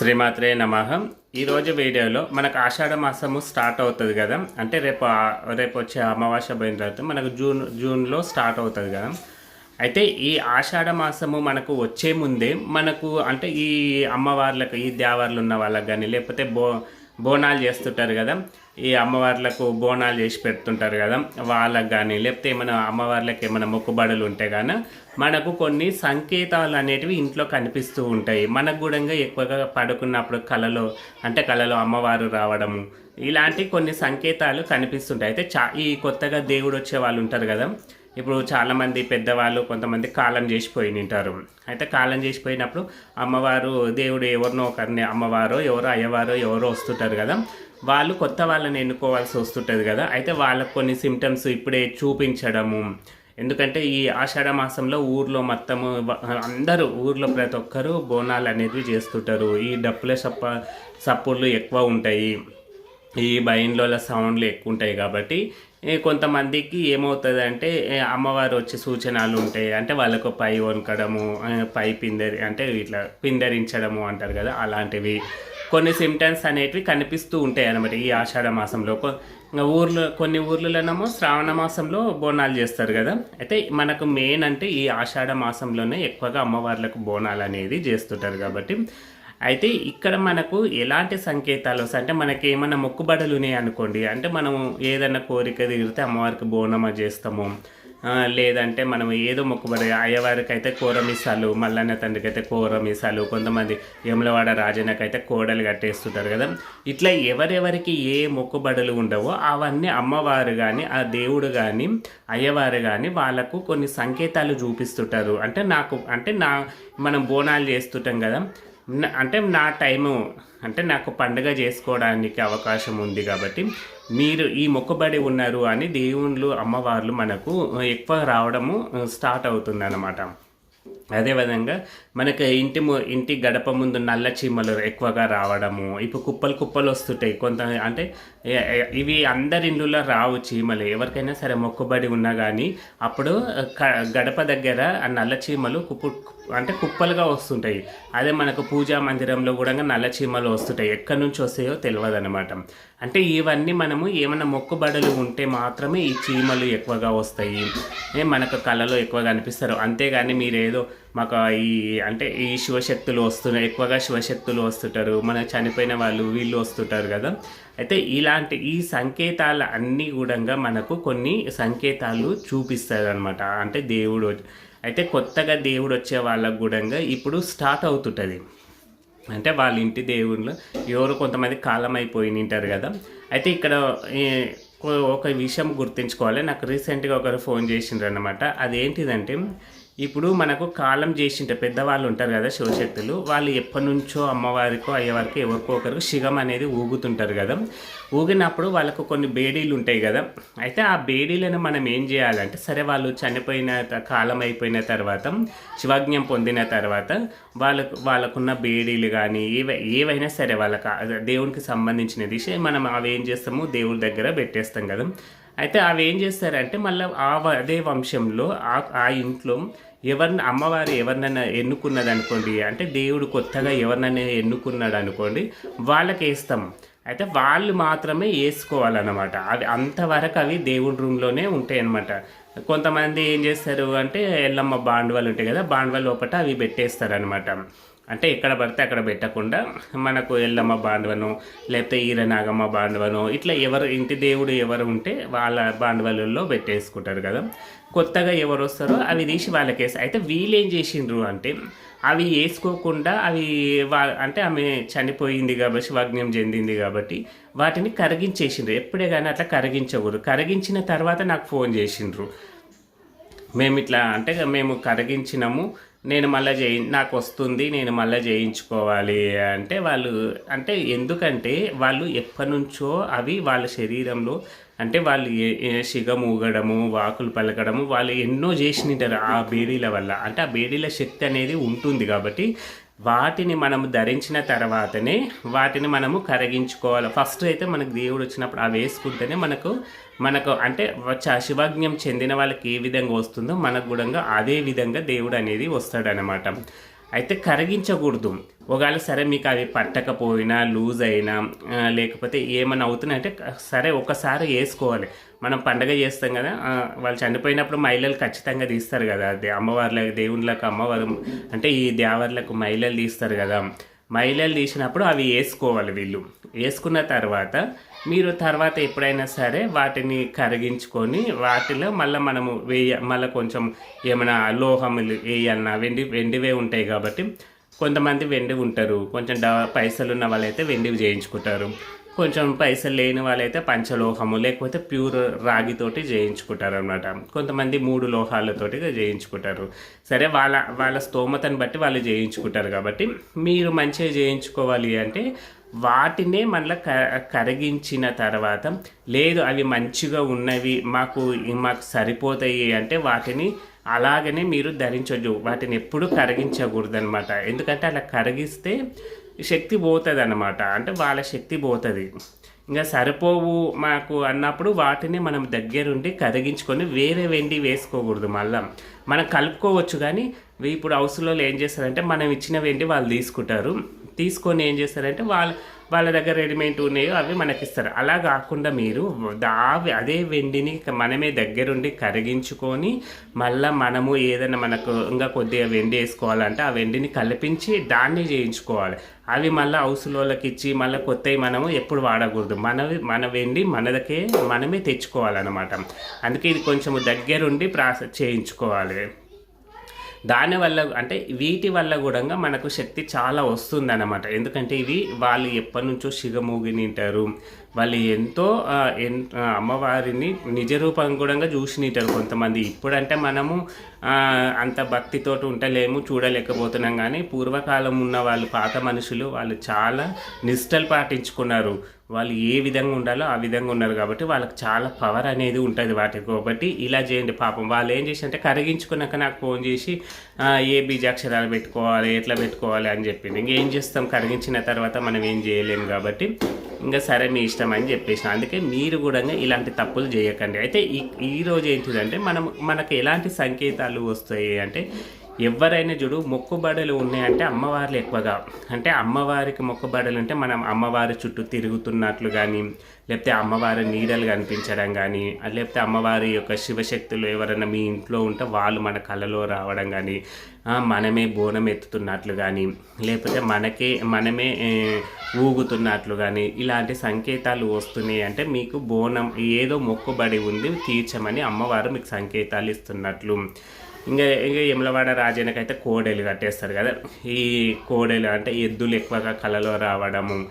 శ్రీమాత్రే నమ. ఈరోజు వీడియోలో మనకు ఆషాఢ మాసము స్టార్ట్ అవుతుంది కదా. అంటే రేపు రేపు వచ్చే అమావాస్య పోయిన తర్వాత మనకు జూన్ జూన్లో స్టార్ట్ అవుతుంది కదా. అయితే ఈ ఆషాఢ మాసము మనకు వచ్చే ముందే మనకు అంటే ఈ అమ్మవార్లకు ఈ దేవార్లు ఉన్న వాళ్ళకి కానీ లేకపోతే బో బోనాలు చేస్తుంటారు కదా. ఈ అమ్మవార్లకు బోనాలు చేసి పెడుతుంటారు కదా. వాళ్ళకు కానీ లేకపోతే ఏమైనా అమ్మవార్లకు ఏమైనా మొక్కుబడులు ఉంటే కానీ మనకు కొన్ని సంకేతాలు అనేటివి ఇంట్లో కనిపిస్తూ ఉంటాయి. మనకు కూడా ఎక్కువగా పడుకున్నప్పుడు కళలో అంటే కళలో అమ్మవారు రావడము ఇలాంటి కొన్ని సంకేతాలు కనిపిస్తుంటాయి. అయితే చా ఈ కొత్తగా దేవుడు వచ్చే వాళ్ళు ఉంటారు కదా. ఇప్పుడు చాలామంది పెద్దవాళ్ళు కొంతమంది కాలం చేసిపోయి ఉంటారు అయితే కాలం చేసిపోయినప్పుడు అమ్మవారు దేవుడు ఎవరినో ఒకరిని అమ్మవారో ఎవరో అయ్యవారో ఎవరో వస్తుంటారు కదా. వాళ్ళు కొత్త వాళ్ళని ఎన్నుకోవాల్సి వస్తుంటుంది కదా. అయితే వాళ్ళకు కొన్ని సిమ్టమ్స్ ఇప్పుడే చూపించడము. ఎందుకంటే ఈ ఆషాఢ మాసంలో ఊర్లో మొత్తము అందరూ ఊర్లో ప్రతి ఒక్కరూ బోనాలు అనేవి చేస్తుంటారు. ఈ డప్పుల సప్ప సప్పుళ్ళు ఎక్కువ ఉంటాయి. ఈ బైన్లోల సౌండ్లు ఎక్కువ ఉంటాయి కాబట్టి కొంతమందికి ఏమవుతుంది అంటే అమ్మవారు వచ్చే సూచనలు ఉంటాయి. అంటే వాళ్ళకు పై వనకడము పై పిందరి అంటే ఇట్లా పిందరించడము అంటారు కదా అలాంటివి. కొన్ని సిమ్టమ్స్ అనేటివి కనిపిస్తూ ఉంటాయి అనమాట ఈ ఆషాఢ మాసంలో. ఊర్లో కొన్ని ఊర్లలోనేమో శ్రావణ మాసంలో బోనాలు చేస్తారు కదా. అయితే మనకు మెయిన్ అంటే ఈ ఆషాఢ మాసంలోనే ఎక్కువగా అమ్మవార్లకు బోనాలు అనేది చేస్తుంటారు కాబట్టి అయితే ఇక్కడ మనకు ఎలాంటి సంకేతాలు? వస్తాయి అంటే మనకి ఏమైనా మొక్కుబడులు ఉన్నాయి అనుకోండి. అంటే మనం ఏదైనా కోరిక దిగితే అమ్మవారికి బోనమ చేస్తాము. లేదంటే మనం ఏదో మొక్కుబడి అయ్యవారికి అయితే కూరమిసాలు మల్లన్న తండ్రికి అయితే కూరమిసాలు కొంతమంది యములవాడ రాజనకైతే కోడలు కట్టేస్తుంటారు కదా. ఇట్లా ఎవరెవరికి ఏ మొక్కుబడులు ఉండవో అవన్నీ అమ్మవారు కానీ ఆ దేవుడు కానీ అయ్యవారు కానీ వాళ్ళకు కొన్ని సంకేతాలు చూపిస్తుంటారు. అంటే నాకు అంటే నా మనం బోనాలు చేస్తుంటాం కదా. అంటే నా టైము అంటే నాకు పండుగ చేసుకోవడానికి అవకాశం ఉంది కాబట్టి మీరు ఈ మొక్కుబడి ఉన్నారు అని దేవుళ్ళు అమ్మవార్లు మనకు ఎక్కువ రావడము స్టార్ట్ అవుతుంది అన్నమాట అదేవిధంగా మనకి ఇంటి ము- ఇంటి గడప ముందు నల్ల చీమలు ఎక్కువగా రావడము ఇప్పుడు కుప్పలు కుప్పలు వస్తుంటాయి. కొంత అంటే ఇవి అందరి ఇండ్లలో రావు చీమలు. ఎవరికైనా సరే మొక్కుబడి ఉన్నా కానీ అప్పుడు గడప దగ్గర ఆ నల్ల చీమలు కుప్పు అంటే కుప్పలుగా వస్తుంటాయి. అదే మనకు పూజా మందిరంలో కూడా నల్ల చీమలు వస్తుంటాయి. ఎక్కడి నుంచి వస్తాయో తెలియదు అనమాట అంటే ఇవన్నీ మనము ఏమైనా మొక్కుబడులు ఉంటే మాత్రమే ఈ చీమలు ఎక్కువగా వస్తాయి. ఏ మనకు కళలో ఎక్కువగా అనిపిస్తారు. అంతేగాని మీరేదో మాకు ఈ అంటే ఈ శివశక్తులు వస్తున్నాయి ఎక్కువగా శివశక్తులు వస్తుంటారు. మన చనిపోయిన వాళ్ళు వీళ్ళు వస్తుంటారు కదా. అయితే ఇలాంటి ఈ సంకేతాలు అన్నీ కూడా మనకు కొన్ని సంకేతాలు చూపిస్తారు అనమాట అంటే దేవుడు అయితే కొత్తగా దేవుడు వచ్చే వాళ్ళకు కూడా ఇప్పుడు స్టార్ట్ అవుతుంటుంది. అంటే వాళ్ళ ఇంటి దేవుళ్ళు ఎవరు కొంతమంది కాలం అయిపోయి ఉంటారు కదా. అయితే ఇక్కడ ఒక విషయం గుర్తుంచుకోవాలి. నాకు రీసెంట్గా ఒకరు ఫోన్ చేసిండ్రు అనమాట అదేంటిదంటే ఇప్పుడు మనకు కాలం చేసింటే పెద్దవాళ్ళు ఉంటారు కదా శివశక్తులు. వాళ్ళు ఎప్పటి నుంచో అమ్మవారికో అయ్యవారికో ఎవరికో ఒకరికి శిగం అనేది ఊగుతుంటారు కదా. ఊగినప్పుడు వాళ్ళకు కొన్ని బేడీలు ఉంటాయి కదా. అయితే ఆ బేడీలను మనం ఏం చేయాలంటే సరే వాళ్ళు చనిపోయిన కాలం అయిపోయిన తర్వాత శివాజ్ఞం పొందిన తర్వాత వాళ్ళకు వాళ్ళకున్న బేడీలు కానీ ఏవై ఏవైనా సరే వాళ్ళకి దేవునికి సంబంధించిన దిశ మనం అవి ఏం చేస్తాము? దేవుడి దగ్గర పెట్టేస్తాం కదా. అయితే అవి ఏం చేస్తారంటే మళ్ళీ ఆ అదే వంశంలో ఆ ఆ ఇంట్లో ఎవరిని అమ్మవారు ఎవరినైనా ఎన్నుకున్నది అనుకోండి అంటే దేవుడు కొత్తగా ఎవరినైనా ఎన్నుకున్నాడు అనుకోండి వాళ్ళకి వేస్తాం అయితే వాళ్ళు మాత్రమే వేసుకోవాలన్నమాట. అవి అంతవరకు అవి దేవుడి రూమ్లోనే ఉంటాయి అన్నమాట కొంతమంది ఏం చేస్తారు అంటే ఎల్లమ్మ బాండవాలు ఉంటాయి కదా బాండవాల లోపల అవి పెట్టేస్తారు అంటే ఎక్కడ పడితే అక్కడ పెట్టకుండా మనకు ఎల్లమ్మ బాండవను లేకపోతే ఈరనాగమ్మ బాండవను ఇట్లా ఎవరు ఇంటి దేవుడు ఎవరు ఉంటే వాళ్ళ బాండవలలో పెట్టేసుకుంటారు కదా. కొత్తగా ఎవరు వస్తారో అవి తీసి వాళ్ళకి వేస్తారు అయితే వీళ్ళు ఏం చేసిండ్రు అంటే అవి వేసుకోకుండా అవి వా అంటే ఆమె చనిపోయింది కాబట్టి వాగ్నం చెందింది కాబట్టి వాటిని కరిగించేసిండ్రు. ఎప్పుడే కానీ అట్లా కరిగించకూడదు. కరిగించిన తర్వాత నాకు ఫోన్ చేసిండ్రు. మేము ఇట్లా అంటే మేము కరిగించినాము నేను మళ్ళీ చేయి నాకు వస్తుంది నేను మళ్ళీ చేయించుకోవాలి అంటే వాళ్ళు అంటే ఎందుకంటే వాళ్ళు ఎప్పటి నుంచో అవి వాళ్ళ శరీరంలో అంటే వాళ్ళు ఏ- మూగడము ఊగడము వాకులు పలకడము వాళ్ళు ఎన్నో చేసినారు ఆ బేడీల వల్ల. అంటే ఆ బేడీల శక్తి అనేది ఉంటుంది కాబట్టి వాటిని మనము ధరించిన తర్వాతనే వాటిని మనము కరిగించుకోవాలి. ఫస్ట్ అయితే మనకు దేవుడు వచ్చినప్పుడు అవి వేసుకుంటేనే మనకు మనకు అంటే వచ్చే శివాజ్ఞం చెందిన వాళ్ళకి ఏ విధంగా వస్తుందో మనకు కూడా అదే విధంగా దేవుడు అనేది వస్తాడనమాట. అయితే కరిగించకూడదు. ఒకవేళ సరే మీకు అవి పట్టకపోయినా లూజ్ అయినా లేకపోతే ఏమైనా అవుతున్నాయంటే సరే ఒకసారి వేసుకోవాలి. మనం పండగ చేస్తాం కదా వాళ్ళు చనిపోయినప్పుడు మహిళలు ఖచ్చితంగా తీస్తారు కదా. అమ్మవార్లకు దేవుళ్ళకు అమ్మవారు అంటే ఈ దేవర్లకు మహిళలు తీస్తారు కదా. మహిళలు తీసినప్పుడు అవి వేసుకోవాలి వీళ్ళు. వేసుకున్న తర్వాత మీరు తర్వాత ఎప్పుడైనా సరే వాటిని కరిగించుకొని వాటిలో మళ్ళీ మనము వేయ మళ్ళీ కొంచెం ఏమైనా లోహములు వేయాలన్నా వెండి వెండివే ఉంటాయి కాబట్టి కొంతమంది వెండి ఉంటారు. కొంచెం డ పైసలు ఉన్న వాళ్ళైతే వెండివి చేయించుకుంటారు. కొంచెం పైసలు లేని వాళ్ళైతే పంచలోహము లేకపోతే ప్యూర్ రాగితోటి చేయించుకుంటారు అనమాట కొంతమంది మూడు లోహాలతోటి చేయించుకుంటారు. సరే వాళ్ళ వాళ్ళ స్తోమతను బట్టి వాళ్ళు చేయించుకుంటారు కాబట్టి మీరు మంచిగా చేయించుకోవాలి అంటే వాటినే మళ్ళీ క కరిగించిన తర్వాత లేదు అవి మంచిగా ఉన్నవి మాకు మాకు సరిపోతాయి అంటే వాటిని అలాగనే మీరు ధరించవచ్చు వాటిని ఎప్పుడు కరిగించకూడదు అనమాట ఎందుకంటే అలా కరిగిస్తే శక్తి పోతుంది అనమాట అంటే వాళ్ళ శక్తి పోతుంది. ఇంకా సరిపోవు మాకు అన్నప్పుడు వాటిని మనం దగ్గరుండి కరిగించుకొని వేరే వెండి వేసుకోకూడదు మళ్ళా. మనం కలుపుకోవచ్చు కానీ ఇప్పుడు హౌస్లో ఏం చేస్తారంటే మనం ఇచ్చిన వెండి వాళ్ళు తీసుకుంటారు. తీసుకొని ఏం చేస్తారంటే వాళ్ళ వాళ్ళ దగ్గర రెడీమేడ్ ఉన్నాయో అవి మనకి ఇస్తారు అలా కాకుండా మీరు దా అదే వెండిని మనమే దగ్గరుండి కరిగించుకొని మళ్ళీ మనము ఏదైనా మనకు ఇంకా కొద్దిగా వెండి వేసుకోవాలంటే ఆ వెండిని కలిపించి దాన్ని చేయించుకోవాలి. అవి మళ్ళీ హౌస్లోకి ఇచ్చి మళ్ళీ కొత్తవి మనము ఎప్పుడు వాడకూడదు. మనవి మన వెండి మనదకే మనమే తెచ్చుకోవాలన్నమాట. అందుకే ఇది కొంచెం దగ్గరుండి ప్రాసెస్ చేయించుకోవాలి. దానివల్ల అంటే వీటి వల్ల కూడా మనకు శక్తి చాలా వస్తుంది అనమాట ఎందుకంటే ఇవి వాళ్ళు ఎప్పటి నుంచో శిగమూగి వాళ్ళు ఎంతో ఎన్ అమ్మవారిని నిజరూపం కూడా చూసి నింటారు కొంతమంది. ఇప్పుడంటే మనము అంత భక్తితోటి ఉండలేము చూడలేకపోతున్నాం. కానీ పూర్వకాలం ఉన్న వాళ్ళు పాత మనుషులు వాళ్ళు చాలా నిష్టలు పాటించుకున్నారు. వాళ్ళు ఏ విధంగా ఉండాలో ఆ విధంగా ఉన్నారు కాబట్టి వాళ్ళకి చాలా పవర్ అనేది ఉంటుంది వాటికి. కాబట్టి ఇలా చేయండి. పాపం వాళ్ళు ఏం చేసి అంటే కరిగించుకున్నాక నాకు ఫోన్ చేసి ఏ బీజాక్షరాలు పెట్టుకోవాలి ఎట్లా పెట్టుకోవాలి? అని చెప్పింది ఇంకేం చేస్తాం? కరిగించిన తర్వాత మనం ఏం చేయలేము కాబట్టి ఇంకా సరే మీ ఇష్టం అని చెప్పేసిన. అందుకే మీరు కూడా ఇలాంటి తప్పులు చేయకండి. అయితే ఈ ఈరోజు ఏంటిదంటే మనం మనకు ఎలాంటి సంకేతాలు వస్తాయి అంటే ఎవరైనా చూడు మొక్కుబడులు ఉన్నాయంటే అమ్మవార్లు ఎక్కువగా. అంటే అమ్మవారికి మొక్కుబడులు అంటే మనం అమ్మవారి చుట్టూ తిరుగుతున్నట్లు కానీ లేకపోతే అమ్మవారి నీడలు కనిపించడం కానీ లేకపోతే అమ్మవారి యొక్క శివశక్తులు ఎవరైనా మీ ఇంట్లో ఉంటే వాళ్ళు మన కళలో రావడం కానీ మనమే బోనం ఎత్తుతున్నట్లు కానీ లేకపోతే మనకే మనమే ఊగుతున్నట్లు కానీ ఇలాంటి సంకేతాలు వస్తున్నాయి అంటే మీకు బోనం ఏదో మొక్కుబడి ఉంది తీర్చమని అమ్మవారు మీకు సంకేతాలు ఇస్తున్నట్లు. ఇంకా ఇంకా యమలవాడ రాజనకైతే కోడెలు కట్టేస్తారు కదా. ఈ కోడెలు అంటే ఎద్దులు ఎక్కువగా కళలో రావడము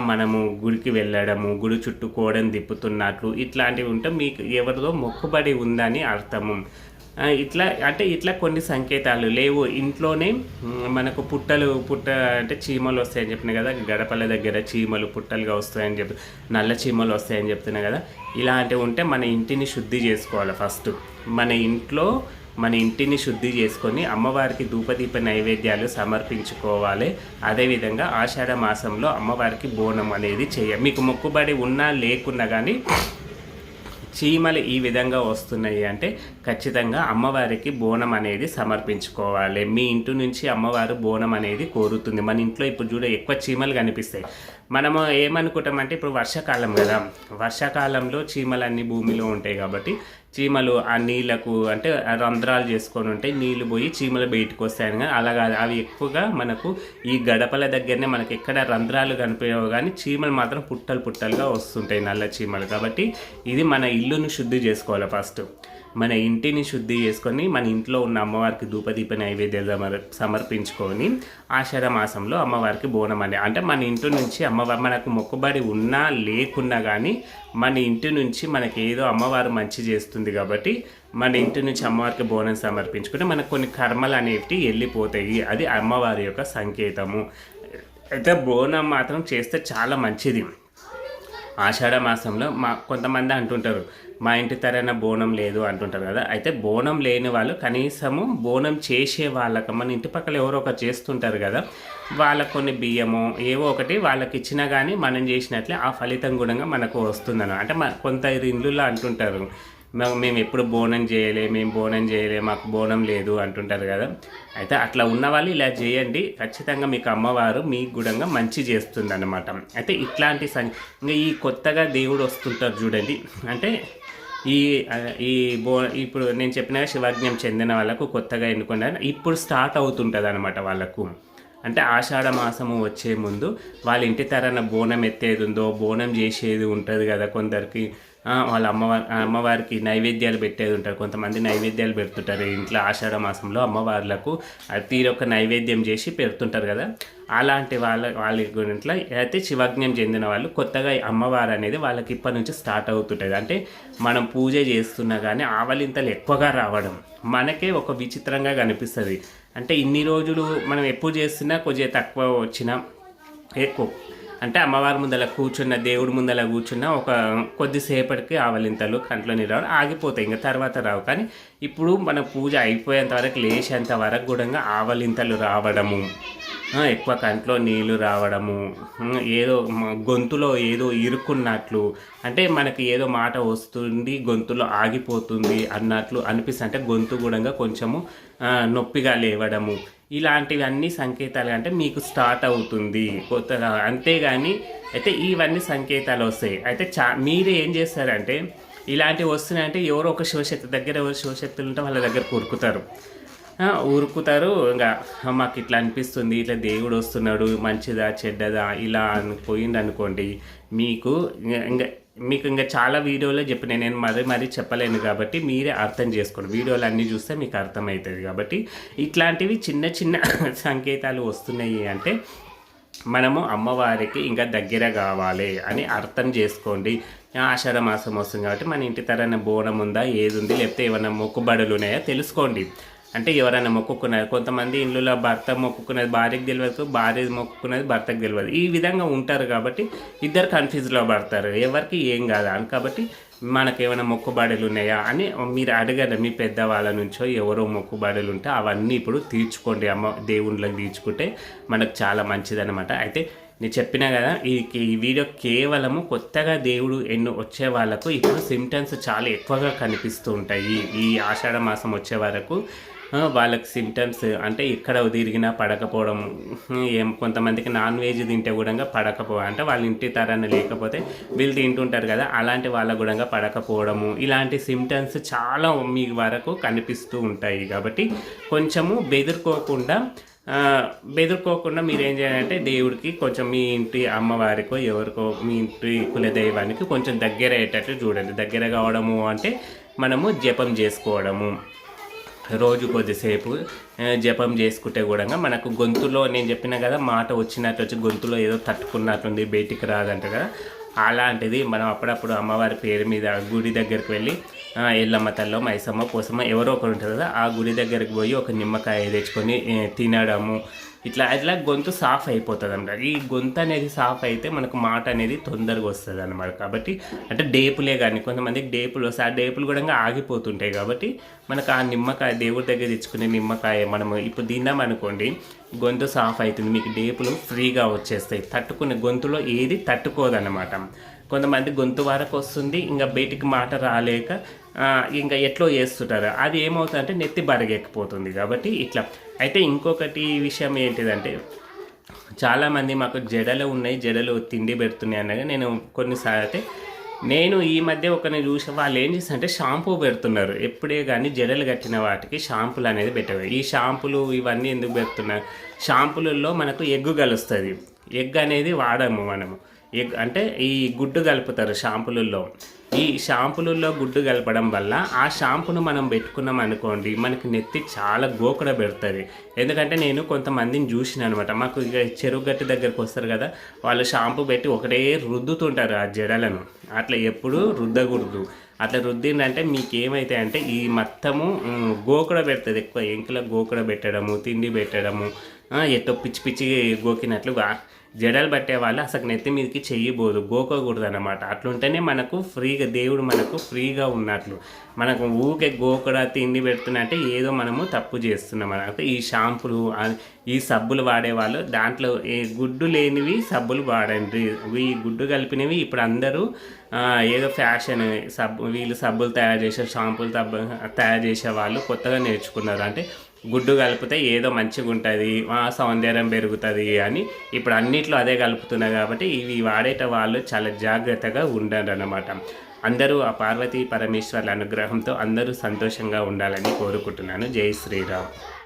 మనము గుడికి వెళ్ళడము గుడి చుట్టూ కోడని తిప్పుతున్నట్లు ఇట్లాంటివి ఉంటే మీకు ఎవరిదో మొక్కుబడి ఉందని అర్థము. ఇట్లా అంటే ఇట్లా కొన్ని సంకేతాలు లేవు. ఇంట్లోనే మనకు పుట్టలు పుట్ట అంటే చీమలు వస్తాయని చెప్పిన కదా. గడపల దగ్గర చీమలు పుట్టలుగా వస్తాయని చెప్పి నల్ల చీమలు వస్తాయని చెప్తున్నా కదా. ఇలాంటివి ఉంటే మన ఇంటిని శుద్ధి చేసుకోవాలి ఫస్ట్. మన ఇంట్లో మన ఇంటిని శుద్ధి చేసుకొని అమ్మవారికి ధూపదీప నైవేద్యాలు సమర్పించుకోవాలి. అదేవిధంగా ఆషాఢ మాసంలో అమ్మవారికి బోనం అనేది చేయ మీకు మొక్కుబడి ఉన్నా లేకున్నా కానీ చీమలు ఈ విధంగా వస్తున్నాయి అంటే ఖచ్చితంగా అమ్మవారికి బోనం అనేది సమర్పించుకోవాలి. మీ ఇంటి నుంచి అమ్మవారు బోనం అనేది కోరుతుంది. మన ఇంట్లో ఇప్పుడు చూడ ఎక్కువ చీమలు కనిపిస్తాయి. మనము ఏమనుకుంటామంటే ఇప్పుడు వర్షాకాలం కదా. వర్షాకాలంలో చీమలన్నీ భూమిలో ఉంటాయి కాబట్టి చీమలు ఆ నీళ్ళకు అంటే రంధ్రాలు చేసుకొని ఉంటాయి నీళ్ళు పోయి చీమలు బయటకు వస్తాయని కానీ అలాగా అవి ఎక్కువగా మనకు ఈ గడపల దగ్గరనే మనకి ఎక్కడ రంధ్రాలు కనిపించవు కానీ చీమలు మాత్రం పుట్టలు పుట్టలుగా వస్తుంటాయి నల్ల చీమలు. కాబట్టి ఇది మన ఇల్లును శుద్ధి చేసుకోవాలి ఫస్ట్. మన ఇంటిని శుద్ధి చేసుకొని మన ఇంట్లో ఉన్న అమ్మవారికి ధూపదీప నైవేద్యాలు సమర్ సమర్పించుకొని ఆషాఢ మాసంలో అమ్మవారికి బోనం అనే అంటే మన ఇంటి నుంచి అమ్మవారి మనకు మొక్కుబడి ఉన్నా లేకున్నా కానీ మన ఇంటి నుంచి మనకి ఏదో అమ్మవారు మంచి చేస్తుంది కాబట్టి మన ఇంటి నుంచి అమ్మవారికి బోనం సమర్పించుకుంటే మనకు కొన్ని కర్మలు అనేవి వెళ్ళిపోతాయి. అది అమ్మవారి యొక్క సంకేతము. అయితే బోనం మాత్రం చేస్తే చాలా మంచిది. ఆషాఢ మాసంలో మా కొంతమంది అంటుంటారు మా ఇంటి తరైన బోనం లేదు అంటుంటారు కదా. అయితే బోనం లేని వాళ్ళు కనీసము బోనం చేసే వాళ్ళకి మన ఇంటి పక్కల ఎవరో ఒకరు చేస్తుంటారు కదా. వాళ్ళకు కొన్ని బియ్యము ఏవో ఒకటి వాళ్ళకి ఇచ్చినా కానీ మనం చేసినట్లే ఆ ఫలితం గుణంగా మనకు వస్తుందన్న అంటే మన కొంత ఇండ్లలో అంటుంటారు. మేము మేము ఎప్పుడు బోనం చేయలే మేము బోనం చేయలే మాకు బోనం లేదు అంటుంటారు కదా. అయితే అట్లా ఉన్న వాళ్ళు ఇలా చేయండి. ఖచ్చితంగా మీకు అమ్మవారు మీకు కూడా మంచి చేస్తుంది అనమాట అయితే ఇట్లాంటి సంగ ఇంకా ఈ కొత్తగా దేవుడు వస్తుంటారు చూడండి. అంటే ఈ ఈ బో ఇప్పుడు నేను చెప్పిన శివాజ్ఞం చెందిన వాళ్ళకు కొత్తగా ఎన్నుకున్నారు ఇప్పుడు స్టార్ట్ అవుతుంటుంది అనమాట వాళ్ళకు. అంటే ఆషాఢ మాసము వచ్చే ముందు వాళ్ళ ఇంటి తరన బోనం ఎత్తేది ఉందో బోనం చేసేది ఉంటుంది కదా కొందరికి. వాళ్ళ అమ్మవారి అమ్మవారికి నైవేద్యాలు పెట్టేది ఉంటారు. కొంతమంది నైవేద్యాలు పెడుతుంటారు. ఇంట్లో ఆషాఢ మాసంలో అమ్మవార్లకు తీరొక నైవేద్యం చేసి పెడుతుంటారు కదా. అలాంటి వాళ్ళ వాళ్ళ గురింట్లో అయితే శివజ్ఞం చెందిన వాళ్ళు కొత్తగా అమ్మవారు అనేది వాళ్ళకి ఇప్పటి నుంచి స్టార్ట్ అవుతుంటుంది అంటే మనం పూజ చేస్తున్నా కానీ ఆవలింతలు ఎక్కువగా రావడం మనకే ఒక విచిత్రంగా కనిపిస్తుంది. అంటే ఇన్ని రోజులు మనం ఎప్పుడు చేస్తున్నా కొద్దిగా తక్కువ వచ్చినా ఎక్కువ అంటే అమ్మవారి ముందల కూర్చున్న దేవుడి ముందల కూర్చున్న ఒక కొద్దిసేపటికి ఆవలింతలు కంట్లో నీరు రావడం ఆగిపోతాయి. ఇంకా తర్వాత రావు. కానీ ఇప్పుడు మన పూజ అయిపోయేంత వరకు లేచేంత వరకు కూడా ఆవలింతలు రావడము ఎక్కువ కంట్లో నీళ్ళు రావడము ఏదో గొంతులో ఏదో ఇరుక్కున్నట్లు అంటే మనకి ఏదో మాట వస్తుంది గొంతులో ఆగిపోతుంది అన్నట్లు అనిపిస్తుంది. అంటే గొంతు కూడా కొంచెము నొప్పిగా లేవడము ఇలాంటివన్నీ సంకేతాలు అంటే మీకు స్టార్ట్ అవుతుంది. కొత్తగా అంతేగాని అయితే ఇవన్నీ సంకేతాలు వస్తాయి. అయితే చా మీరు ఏం చేస్తారంటే ఇలాంటివి వస్తున్నాయంటే ఎవరో ఒక శివశక్తి దగ్గర ఎవరు శివశక్తులు ఉంటే వాళ్ళ దగ్గర కొరుకుతారు. ఊరుకుతారు ఇంకా మాకు ఇట్లా అనిపిస్తుంది ఇట్లా దేవుడు వస్తున్నాడు మంచిదా చెడ్డదా ఇలా అని పోయింది అనుకోండి మీకు ఇంకా మీకు ఇంకా చాలా వీడియోలో చెప్పిన నేను మరీ మరీ చెప్పలేను కాబట్టి మీరే అర్థం చేసుకోండి. వీడియోలు అన్నీ చూస్తే మీకు అర్థమవుతుంది కాబట్టి ఇట్లాంటివి చిన్న చిన్న సంకేతాలు వస్తున్నాయి అంటే మనము అమ్మవారికి ఇంకా దగ్గర కావాలి అని అర్థం చేసుకోండి. ఆషాఢ మాసం వస్తుంది కాబట్టి మన ఇంటి తరన బోనం ఉందా ఏది ఉంది లేకపోతే ఏమైనా మొక్కుబడులు ఉన్నాయా తెలుసుకోండి. అంటే ఎవరైనా మొక్కుకున్నారు కొంతమంది ఇండ్లలో భర్త మొక్కుకున్నది భార్యకు తెలియదు భార్య మొక్కుకున్నది భర్తకు తెలియదు. ఈ విధంగా ఉంటారు కాబట్టి ఇద్దరు కన్ఫ్యూజ్లో పడతారు. ఎవరికి ఏం కాదు. అని కాబట్టి మనకు ఏమైనా మొక్కుబడులు ఉన్నాయా అని మీరు అడగండి. మీ పెద్దవాళ్ళ నుంచో ఎవరో మొక్కుబడులు ఉంటే అవన్నీ ఇప్పుడు తీర్చుకోండి. అమ్మ దేవుళ్ళకి తీర్చుకుంటే మనకు చాలా మంచిదన్నమాట. అయితే నేను చెప్పినా కదా ఈ ఈ వీడియో కేవలము కొత్తగా దేవుడు ఎన్నో వచ్చే వాళ్ళకు ఇప్పుడు సిమ్టమ్స్ చాలా ఎక్కువగా కనిపిస్తూ ఉంటాయి. ఈ ఆషాఢ మాసం వచ్చే వరకు వాళ్ళకి సిమ్టమ్స్ అంటే ఇక్కడ తిరిగినా పడకపోవడం ఏం కొంతమందికి నాన్ వెజ్ తింటే కూడా పడకపో అంటే వాళ్ళ ఇంటి తరాన్ని లేకపోతే వీళ్ళు తింటుంటారు కదా అలాంటి వాళ్ళ కూడా పడకపోవడము ఇలాంటి సిమ్టమ్స్ చాలా మీ వరకు కనిపిస్తూ ఉంటాయి. కాబట్టి కొంచెము బెదుర్కోకుండా బెదుర్కోకుండా మీరు ఏం చేయాలంటే దేవుడికి కొంచెం మీ ఇంటి అమ్మవారికో ఎవరికో మీ ఇంటి కులదైవానికి కొంచెం దగ్గర అయ్యేటట్లు చూడండి. దగ్గర కావడము అంటే మనము జపం చేసుకోవడము. రోజు కొద్దిసేపు జపం చేసుకుంటే కూడా మనకు గొంతులో నేను చెప్పిన కదా మాట వచ్చినట్టు వచ్చి గొంతులో ఏదో తట్టుకున్నట్టుంది బయటికి రాదంట కదా. అలాంటిది మనం అప్పుడప్పుడు అమ్మవారి పేరు మీద గుడి దగ్గరికి వెళ్ళి ఎల్లమ్మ తల్లో మైసమ్మ పోసమ్మ ఎవరో ఒకరు ఉంటుంది కదా ఆ గుడి దగ్గరికి పోయి ఒక నిమ్మకాయ తెచ్చుకొని తినడము ఇట్లా ఇట్లా గొంతు సాఫ్ అయిపోతుంది అనమాట ఈ గొంతు అనేది సాఫ్ అయితే మనకు మాట అనేది తొందరగా వస్తుంది అనమాట కాబట్టి అంటే డేపులే కానీ కొంతమందికి డేపులు వస్తాయి ఆ డేపులు కూడా ఆగిపోతుంటాయి కాబట్టి మనకు ఆ నిమ్మకాయ దేవుడి దగ్గర తెచ్చుకునే నిమ్మకాయ మనము ఇప్పుడు తిన్నాం అనుకోండి గొంతు సాఫ్ అవుతుంది మీకు డేపులు ఫ్రీగా వచ్చేస్తాయి. తట్టుకునే గొంతులో ఏది తట్టుకోదన్నమాట కొంతమంది గొంతు వరకు వస్తుంది ఇంకా బయటికి మాట రాలేక ఇంకా ఎట్లో చేస్తుంటారు అది ఏమవుతుందంటే నెత్తి బరగెక్కిపోతుంది కాబట్టి ఇట్లా అయితే ఇంకొకటి విషయం ఏంటిదంటే చాలామంది మాకు జడలు ఉన్నాయి జడలు తిండి పెడుతున్నాయి అనగా నేను కొన్నిసార్లు అయితే నేను ఈ మధ్య ఒకరిని చూసి వాళ్ళు ఏం చేస్తారంటే షాంపూ పెడుతున్నారు. ఎప్పుడే కానీ జడలు కట్టిన వాటికి షాంపులు అనేది పెట్టారు ఈ షాంపులు ఇవన్నీ ఎందుకు పెడుతున్నారు? షాంపులలో మనకు ఎగ్గు కలుస్తుంది. ఎగ్ అనేది వాడము మనము. ఎగ్ అంటే ఈ గుడ్డు కలుపుతారు షాంపులలో. ఈ షాంపులలో గుడ్డు కలపడం వల్ల ఆ షాంపును మనం పెట్టుకున్నాం అనుకోండి మనకి నెత్తి చాలా గోకడ పెడుతుంది. ఎందుకంటే నేను కొంతమందిని చూసిన అనమాట మాకు ఇక చెరువు గట్టి దగ్గరకు వస్తారు కదా వాళ్ళు షాంపూ పెట్టి ఒకటే రుద్దుతుంటారు ఆ జడలను. అట్లా ఎప్పుడు రుద్దకూడదు. అట్లా రుద్దిందంటే మీకు ఏమైతే అంటే ఈ మొత్తము గోకుడ గోకడ పెడుతుంది. ఎక్కువ ఎంకల గోకుడ పెట్టడము తిండి పెట్టడము ఎట్టో పిచ్చి పిచ్చి గోకినట్లుగా జడలు పట్టే వాళ్ళు అసలు నెత్తి మీదకి చెయ్యబోదు గోకోకూడదు అనమాట అట్లుంటేనే మనకు ఫ్రీగా దేవుడు మనకు ఫ్రీగా ఉన్నట్లు. మనకు ఊకే గోకడ తిండి పెడుతున్నట్టే ఏదో మనము తప్పు చేస్తున్నాం అనమాట ఈ షాంపులు ఈ సబ్బులు వాడేవాళ్ళు దాంట్లో ఏ గుడ్డు లేనివి సబ్బులు వాడండి. ఈ గుడ్డు కలిపినవి ఇప్పుడు అందరూ ఏదో ఫ్యాషన్ సబ్బు వీళ్ళు సబ్బులు తయారు చేసే షాంపులు తబ్బు తయారు చేసే వాళ్ళు కొత్తగా నేర్చుకున్నారు. అంటే గుడ్డు కలిపితే ఏదో మంచిగా ఉంటుంది సౌందర్యం పెరుగుతుంది అని ఇప్పుడు అన్నిట్లో అదే కలుపుతున్నారు కాబట్టి ఇవి వాడేట వాళ్ళు చాలా జాగ్రత్తగా ఉండాలి అన్నమాట అందరూ ఆ పార్వతీ పరమేశ్వర్ల అనుగ్రహంతో అందరూ సంతోషంగా ఉండాలని కోరుకుంటున్నాను. జై శ్రీరామ్.